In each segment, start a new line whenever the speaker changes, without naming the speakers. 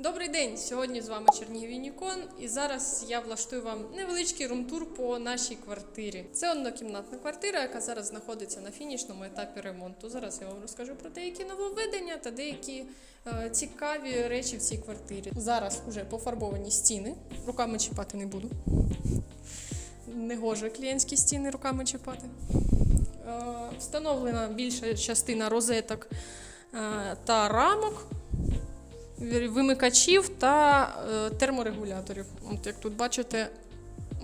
Добрий день! Сьогодні з вами Чернігів Юнікон, і зараз я влаштую вам невеличкий румтур по нашій квартирі. Це однокімнатна квартира, яка зараз знаходиться на фінішному етапі ремонту. Зараз я вам розкажу про деякі нововведення та деякі е, цікаві речі в цій квартирі. Зараз уже пофарбовані стіни. Руками чіпати не буду. Негоже клієнтські стіни руками чіпати. Е, встановлена більша частина розеток е, та рамок вимикачів та е, терморегуляторів. От як тут бачите,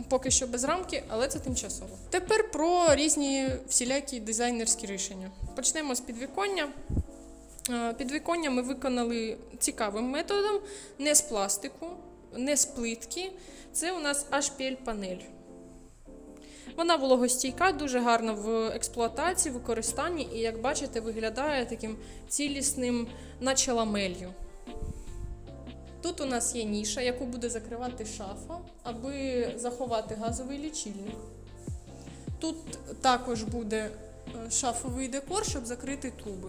поки що без рамки, але це тимчасово. Тепер про різні всілякі дизайнерські рішення. Почнемо з підвіконня. Е, Підвіконня ми виконали цікавим методом, не з пластику, не з плитки. Це у нас HPL-панель. Вона вологостійка, дуже гарна в експлуатації, використанні, і, як бачите, виглядає таким цілісним, наче ламелью. Тут у нас є ніша, яку буде закривати шафа, аби заховати газовий лічильник. Тут також буде е, шафовий декор, щоб закрити труби.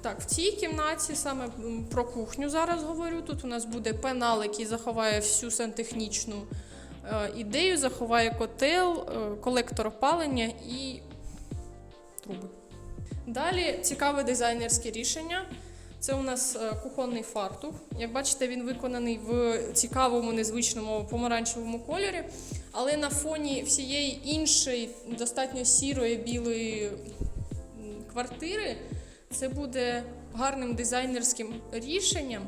Так, в цій кімнаті саме про кухню зараз говорю. Тут у нас буде пенал, який заховає всю сантехнічну е, ідею, заховає котел, е, колектор опалення і труби. Далі цікаве дизайнерське рішення. Це у нас е, кухонний фартух. Як бачите, він виконаний в цікавому, незвичному помаранчевому кольорі, але на фоні всієї іншої, достатньо сірої білої квартири, це буде гарним дизайнерським рішенням,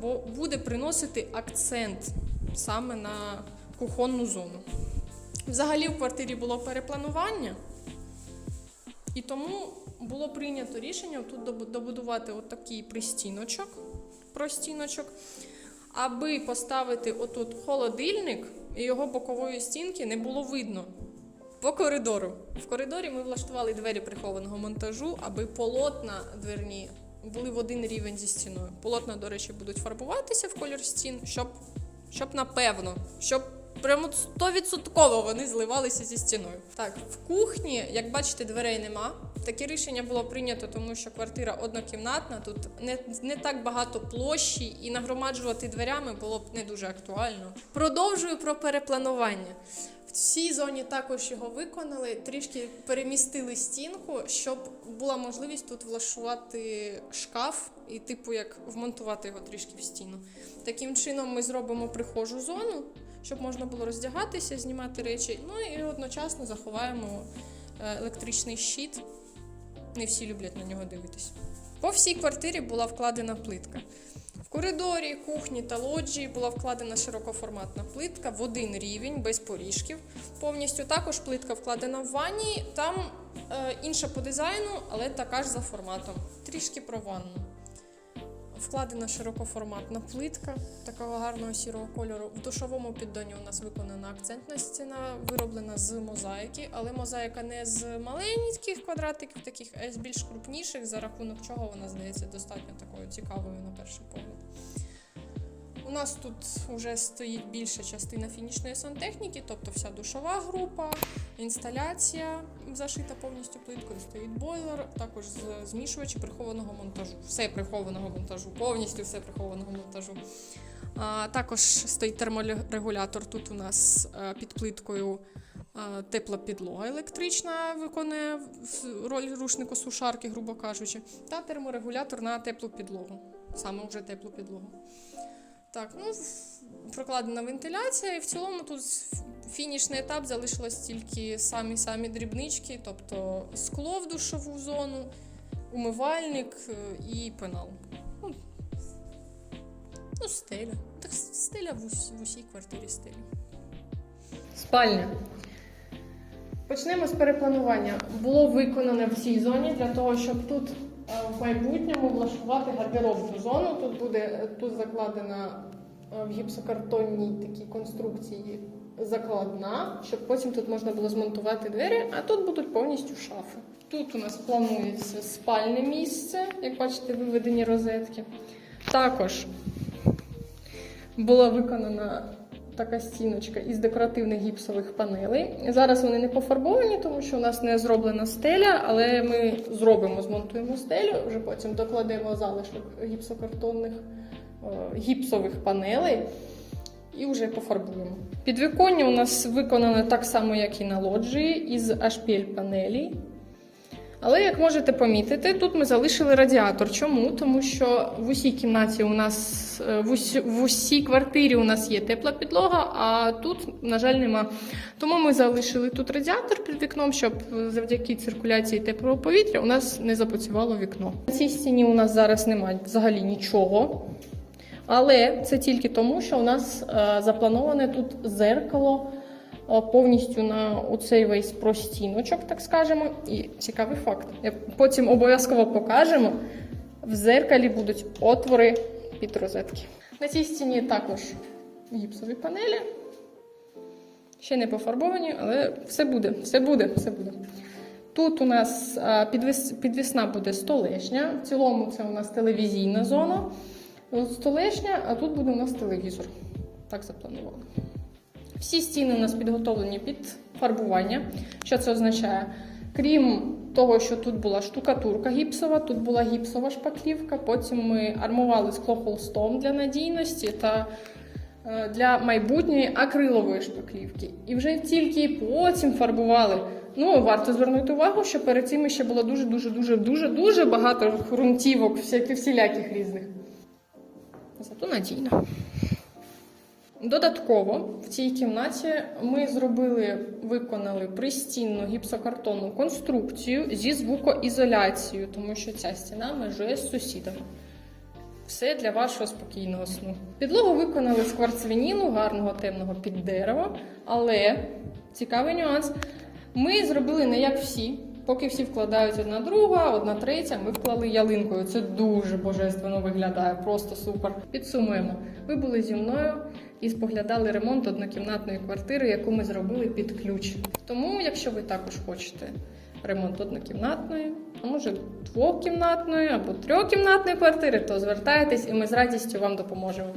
бо буде приносити акцент саме на кухонну зону. Взагалі в квартирі було перепланування. І тому було прийнято рішення тут добудувати отакий пристіночок, простіночок, аби поставити отут холодильник і його бокової стінки не було видно. По коридору. В коридорі ми влаштували двері прихованого монтажу, аби полотна дверні були в один рівень зі стіною. Полотна, до речі, будуть фарбуватися в колір стін, щоб, щоб напевно, щоб прямо 100% вони зливалися зі стіною. Так, в кухні, як бачите, дверей нема. Таке рішення було прийнято, тому що квартира однокімнатна, тут не, не так багато площі, і нагромаджувати дверями було б не дуже актуально. Продовжую про перепланування. В цій зоні також його виконали, трішки перемістили стінку, щоб була можливість тут влаштувати шкаф і, типу, як вмонтувати його трішки в стіну. Таким чином ми зробимо прихожу зону, щоб можна було роздягатися, знімати речі. Ну і одночасно заховаємо е, електричний щит. Не всі люблять на нього дивитись. По всій квартирі була вкладена плитка. В коридорі, кухні та лоджії була вкладена широкоформатна плитка в один рівень, без поріжків. Повністю також плитка вкладена в ванні. Там е, інша по дизайну, але така ж за форматом. Трішки про ванну. Вкладена широкоформатна плитка такого гарного сірого кольору. В душовому піддоні у нас виконана акцентна стіна, вироблена з мозаїки, але мозаїка не з маленьких квадратиків, таких, а з більш крупніших, за рахунок чого вона здається достатньо такою цікавою на перший погляд. У нас тут вже стоїть більша частина фінішної сантехніки, тобто вся душова група, інсталяція зашита повністю плиткою, стоїть бойлер, також змішувачі прихованого монтажу. Все прихованого монтажу, повністю все прихованого монтажу. А, також стоїть терморегулятор. Тут у нас е, під плиткою е, тепла підлога електрична, виконує роль рушнику сушарки, грубо кажучи, та терморегулятор на теплу підлогу. Саме вже теплу підлогу. Так, ну прокладена вентиляція, і в цілому тут фінішний етап залишилось тільки самі-самі дрібнички, тобто скло в душову зону, умивальник е, і пенал. Ну, ну стеля. Так стеля в, ус- в усій квартирі стеля. Спальня. Почнемо з перепланування. Було виконане в цій зоні для того, щоб тут майбутньому влаштувати гардеробну зону. Тут буде тут закладена е, в гіпсокартонній такій конструкції закладна, щоб потім тут можна було змонтувати двері, а тут будуть повністю шафи. Тут у нас планується спальне місце, як бачите, виведені розетки. Також була виконана така стіночка із декоративних гіпсових панелей. Зараз вони не пофарбовані, тому що у нас не зроблена стеля, але ми зробимо, змонтуємо стелю, вже потім докладемо залишок гіпсокартонних гіпсових панелей і вже пофарбуємо. Підвіконня у нас виконане так само, як і на лоджії, із HPL панелі. Але як можете помітити, тут ми залишили радіатор. Чому? Тому що в усій кімнаті у нас е, в, усі, в усій квартирі у нас є тепла підлога, а тут, на жаль, нема. Тому ми залишили тут радіатор під вікном, щоб завдяки циркуляції теплого повітря у нас не запрацювало вікно. На цій стіні у нас зараз немає взагалі нічого. Але це тільки тому, що у нас е, заплановане тут зеркало повністю на оцей весь простіночок, так скажемо. І цікавий факт. Потім обов'язково покажемо. В зеркалі будуть отвори під розетки. На цій стіні також гіпсові панелі. Ще не пофарбовані, але все буде, все буде, все буде. Тут у нас підвіс, підвісна буде столешня. В цілому це у нас телевізійна зона. Столешня, а тут буде у нас телевізор. Так запланували. Всі стіни у нас підготовлені під фарбування. Що це означає? Крім того, що тут була штукатурка гіпсова, тут була гіпсова шпаклівка, потім ми армували склохолстом для надійності та е, для майбутньої акрилової шпаклівки. І вже тільки потім фарбували. Ну, варто звернути увагу, що перед цим ще було дуже дуже дуже багато ґрунтівок, всяких всіляких різних. Зато надійно. Додатково в цій кімнаті ми зробили, виконали пристінну гіпсокартонну конструкцію зі звукоізоляцією, тому що ця стіна межує з сусідами. Все для вашого спокійного сну. Підлогу виконали з кварцвініну, гарного темного під дерево, але цікавий нюанс. Ми зробили не як всі. Поки всі вкладають одна друга, одна третя, ми вклали ялинкою. Це дуже божественно виглядає, просто супер. Підсумуємо. Ви були зі мною і споглядали ремонт однокімнатної квартири, яку ми зробили під ключ. Тому, якщо ви також хочете ремонт однокімнатної, а може двокімнатної або трьохкімнатної квартири, то звертайтесь і ми з радістю вам допоможемо.